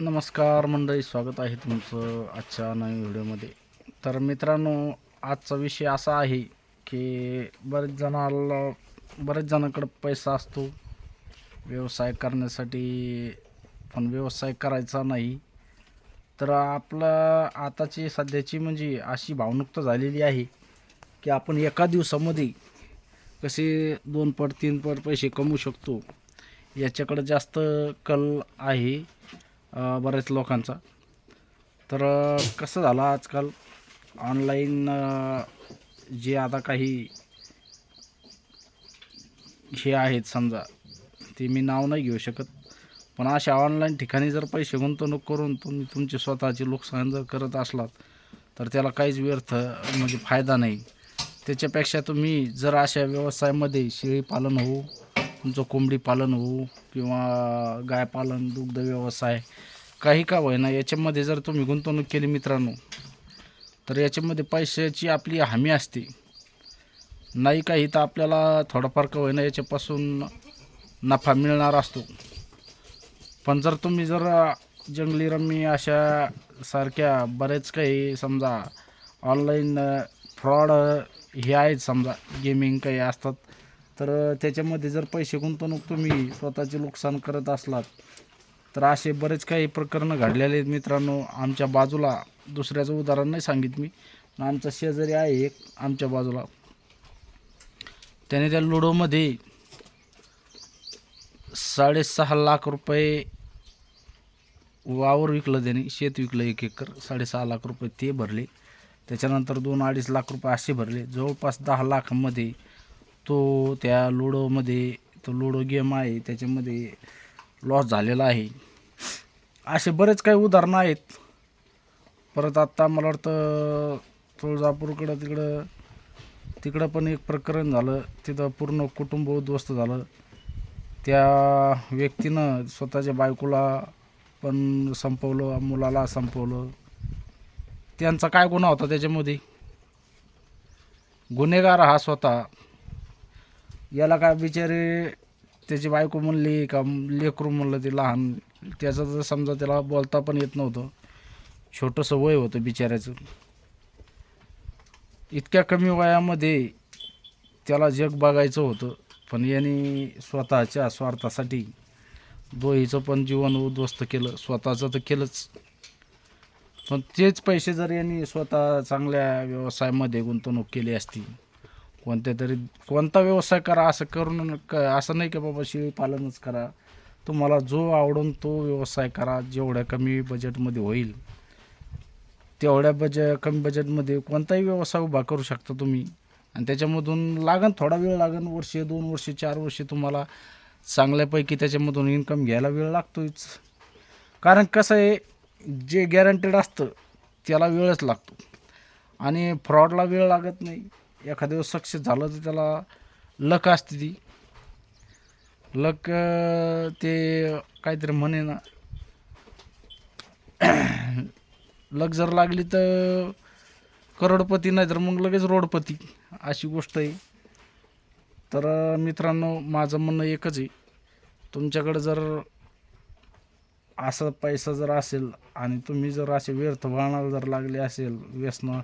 नमस्कार मंडळी स्वागत आहे तुमचं आजच्या नवीन व्हिडिओमध्ये. तर मित्रांनो आजचा विषय असा आहे की बरेच जणाला बरेच जणांकडं पैसा असतो व्यवसाय करण्यासाठी पण व्यवसाय करायचा नाही. तर आपलं आताची सध्याची म्हणजे अशी भावनुकता झालेली आहे की आपण एका दिवसामध्ये कसे दोन पट तीन पट पैसे कमवू शकतो याच्याकडं जास्त कल आहे. बऱ्याच लोकांचा. तर कसं झालं आजकाल ऑनलाईन जे आता काही हे आहेत समजा ते मी नाव नाही घेऊ शकत. पण अशा ऑनलाईन ठिकाणी जर पैसे गुंतवणूक करून तुम्ही तुमचे स्वतःचे नुकसान जर करत असलात तर त्याला काहीच व्यर्थ म्हणजे फायदा नाही. त्याच्यापेक्षा तुम्ही जर अशा व्यवसायामध्ये शेळी पालन जो तुमचं कोंबडी पालन हो किंवा गाय पालन दुग्ध व्यवसाय काही का होईना याच्यामध्ये जर तुम्ही गुंतवणूक केली मित्रांनो तर याच्यामध्ये पैशाची आपली हमी असते. नाही काही तर आपल्याला थोडंफार का होईना याच्यापासून नफा मिळणार असतो. पण जर तुम्ही जर जंगली रम्मी अशा सारख्या बरेच काही समजा ऑनलाईन फ्रॉड हे आहेत समजा गेमिंग काही असतात तर त्याच्यामध्ये जर पैसे गुंतवणूक तुम्ही स्वतःचे नुकसान करत असलात तर असे बरेच काही प्रकरणं घडलेले आहेत मित्रांनो. आमच्या बाजूला दुसऱ्याचं उदाहरण नाही सांगित मी पण आमचा शेजारी आहे एक आमच्या बाजूला. त्याने त्या लुडोमध्ये साडेसहा लाख रुपये वावर विकलं त्याने शेत विकलं एक एकर साडेसहा लाख रुपये ते भरले. त्याच्यानंतर दोन अडीच लाख रुपये असे भरले. जवळपास दहा लाखामध्ये तो त्या लुडोमध्ये तो लुडो गेम आहे त्याच्यामध्ये लॉस झालेला आहे. असे बरेच काही उदाहरणं आहेत. परत आत्ता मला वाटतं तुळजापूरकडं तिकडं तिकडं पण एक प्रकरण झालं. तिथं पूर्ण कुटुंब उद्ध्वस्त झालं. त्या व्यक्तीनं स्वतःच्या बायकोला पण संपवलं मुलाला संपवलं. त्यांचा काय गुन्हा होता त्याच्यामध्ये? गुन्हेगार हा स्वतः. याला काय बिचारे त्याची बायको म्हणली का लेकरू म्हणलं ते लहान त्याचं तर समजा त्याला बोलता पण येत नव्हतं. छोटंसं वय होतं बिचाऱ्याचं. इतक्या कमी वयामध्ये त्याला जग बघायचं होतं पण यांनी स्वतःच्या स्वार्थासाठी दोहीचं पण जीवन उद्ध्वस्त केलं. स्वतःचं तर केलंच. पण तेच पैसे जर यांनी स्वतः चांगल्या व्यवसायामध्ये गुंतवणूक केली असती कोणत्या तरी कोणता व्यवसाय करा असं करून क असं नाही की बाबा शेळी पालनच करा. तुम्हाला जो आवडून तो व्यवसाय करा जेवढ्या कमी बजेटमध्ये होईल. तेवढ्या बज कमी बजेटमध्ये कोणताही व्यवसाय उभा करू शकता तुम्ही. आणि त्याच्यामधून लागन थोडा वेळ लागन वर्ष दोन वर्ष चार वर्ष तुम्हाला चांगल्यापैकी त्याच्यामधून इन्कम घ्यायला वेळ लागतोच कारण कसं आहे जे गॅरंटेड असतं त्याला वेळच लागतो. आणि फ्रॉडला वेळ लागत नाही. एखाद्या दिवस सक्सेस झालं तर त्याला लक असते ती. लक ते काहीतरी म्हणे ना. लक जर लागली तर करोडपती नाही तर मग लगेच रोडपती अशी गोष्ट आहे. तर मित्रांनो माझं म्हणणं एकच आहे. तुमच्याकडे जर असा पैसा जर असेल आणि तुम्ही जर असे व्यर्थ वळणाला जर लागले असेल व्यसन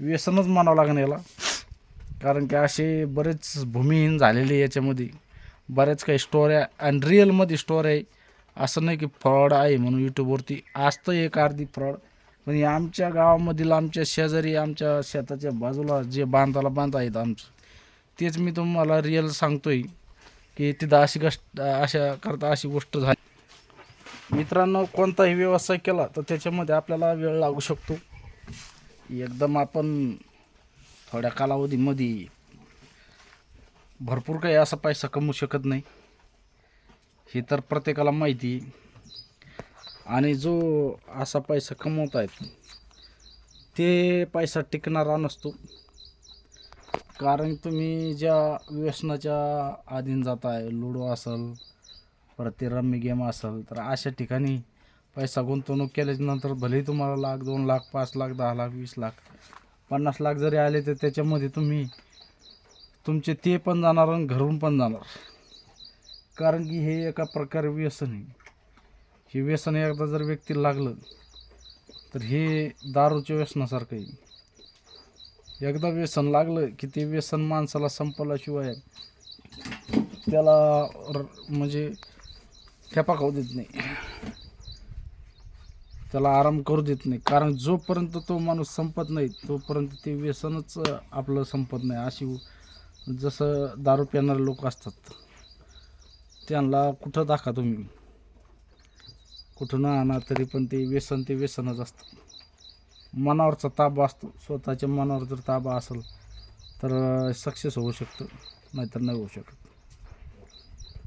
व्यसनच म्हणावं लागणं याला. कारण की असे बरेच भूमिहीन झालेले याच्यामध्ये. बऱ्याच काही स्टोऱ्या आणि रिअलमध्ये स्टोऱ्या आहे. असं नाही की फ्रॉड आहे म्हणून यूट्यूबवरती असतं एक अर्धी फ्रॉड पण आमच्या गावामधील आमच्या शेजारी आमच्या शेताच्या बाजूला जे बांधाला बांध आहेत आमचं तेच मी तुम्हाला रिअल सांगतोय की तिथं अशी गोष्ट अशा करता अशी गोष्ट झाली. मित्रांनो कोणताही व्यवसाय केला तर त्याच्यामध्ये आपल्याला वेळ लागू शकतो. एकदम आपण थोड्या कालावधीमध्ये भरपूर काही असा पैसा कमवू शकत नाही. हे तर प्रत्येकाला माहिती आणि जो असा पैसा कमवत आहेत ते पैसा टिकणारा नसतो. कारण तुम्ही ज्या व्यसनाच्या अधीन आहे लुडो असेल परत ते रम्मी गेम असेल तर अशा ठिकाणी पैसा गुंतवणूक केल्याच्यानंतर भलेही तुम्हाला लाख दोन लाख पाच लाख दहा लाख वीस लाख पन्नास लाख जरी आले तर त्याच्यामध्ये तुम्ही तुमचे ते पण जाणार आणि घरून पण जाणार. कारण की हे एका प्रकारे व्यसन आहे. हे व्यसन एकदा जर व्यक्तीला लागलं तर हे दारूच्या व्यसनासारखं आहे. एकदा व्यसन लागलं की ते व्यसन माणसाला संपल्याशिवाय त्याला र- म्हणजे ठेपा खाऊ देत नाही. त्याला आराम करू देत नाही. कारण जोपर्यंत तो माणूस संपत नाही तोपर्यंत ते व्यसनच आपलं संपत नाही. अशी जसं दारू पिणारे लोक असतात त्यांना कुठं दाखा तुम्ही? कुठं ना आणा तरी पण ते व्यसन ते व्यसनच असतं. मनावरचा ताबा असतो. स्वतःच्या मनावर जर ताबा असेल तर सक्सेस होऊ शकतं नाहीतर नाही होऊ शकत.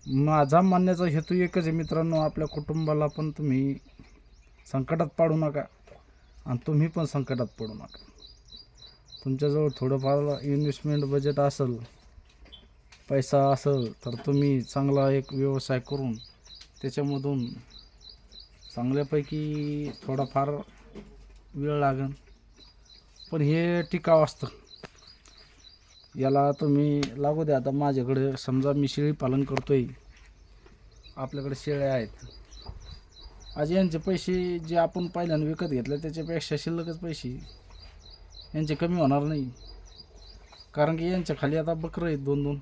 माझा मानण्याचा हेतू एकच आहे मित्रांनो आपल्या कुटुंबाला पण तुम्ही संकटात पाडू नका. आणि तुम्ही पण संकटात पडू नका. तुमच्याजवळ थोडंफार इन्व्हेस्टमेंट बजेट असेल पैसा असेल तर तुम्ही चांगला एक व्यवसाय करून त्याच्यामधून चांगल्यापैकी थोडाफार वेळ लागेल. पण हे टिकाव असतं. याला तुम्ही लागू द्या. आता माझ्याकडे समजा मी शेळी पालन आहे आपल्याकडे शेळ्या आहेत. आज यांचे पैसे जे आपण पहिल्यानं विकत घेतले त्याच्यापेक्षा शिल्लकच पैसे. यांचे कमी होणार नाही. कारण की यांच्या खाली आता बकरं आहेत दोन दोन.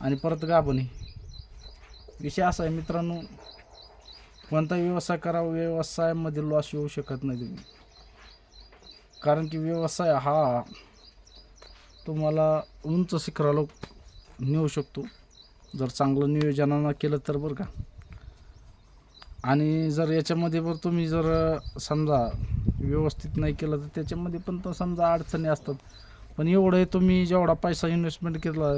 आणि परत गाभण आहे. विषय असा आहे मित्रांनो कोणता व्यवसाय करावा व्यवसायामध्ये लॉस येऊ शकत नाही तुम्ही. कारण की व्यवसाय हा तुम्हाला उंच शिखराला नेऊ शकतो. जर चांगलं नियोजनानं केलं तर बरं का. आणि जर याच्यामध्ये बरं तुम्ही जर समजा व्यवस्थित नाही केलं तर त्याच्यामध्ये पण तर समजा अडचणी असतात. पण एवढं तुम्ही जेवढा पैसा इन्व्हेस्टमेंट केला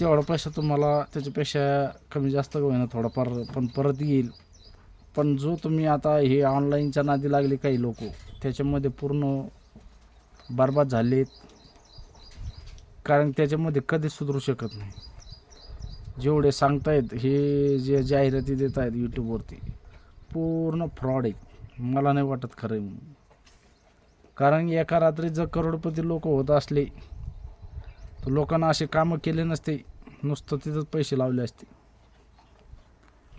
तेवढा पैसा तुम्हाला त्याच्यापेक्षा कमी जास्त होईना थोडाफार पण परत येईल. पण जो तुम्ही आता हे ऑनलाईनच्या नादी लागले काही लोक त्याच्यामध्ये पूर्ण बरबाद झालेत. कारण त्याच्यामध्ये कधीच सुधरू शकत नाही. जेवढे सांगतायत हे जे जाहिराती देत आहेत यूट्यूबवरती पूर्ण फ्रॉड आहे. मला नाही वाटत खरं म्हणून. कारण एका रात्री जर करोडपती लोक होत असले तर लोकांना असे कामं केले नसते. नुसतं तिथंच पैसे लावले असते.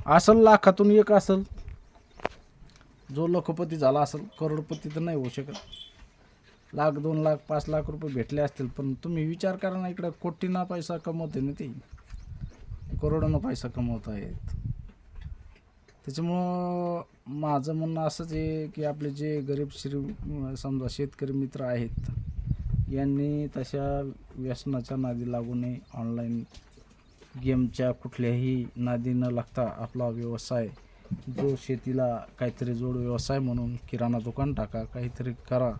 असल लाखातून एक असल जो लखपती झाला असेल करोडपती तर नाही होऊ शकत. लाख दोन लाख पाच लाख रुपये भेटले असतील पण तुम्ही विचार करा ना इकडं कोटीना पैसा कमवते ना ते. करोडोनं पैसा कमवत आहेत त्याच्यामुळं माझं म्हणणं असंच आहे की आपले जे गरीब श्री समजा शेतकरी मित्र आहेत यांनी तशा व्यसनाच्या नादी लागू नये. ऑनलाईन गेमच्या कुठल्याही नादी न लागता आपला व्यवसाय जो शेतीला काहीतरी जोड व्यवसाय म्हणून किराणा दुकान टाका काहीतरी करा.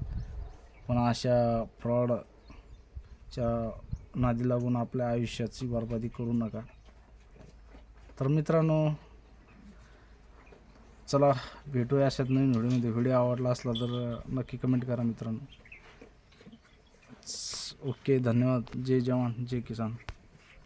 पण अशा फ्रॉडच्या नादी लागून आपल्या आयुष्याची बरबादी करू नका. तर मित्रांनो चला भेटूया अशात नवीन व्हिडिओमध्ये. व्हिडिओ आवडला असला तर नक्की कमेंट करा मित्रांनो. ओके धन्यवाद. जय जवान जय किसान.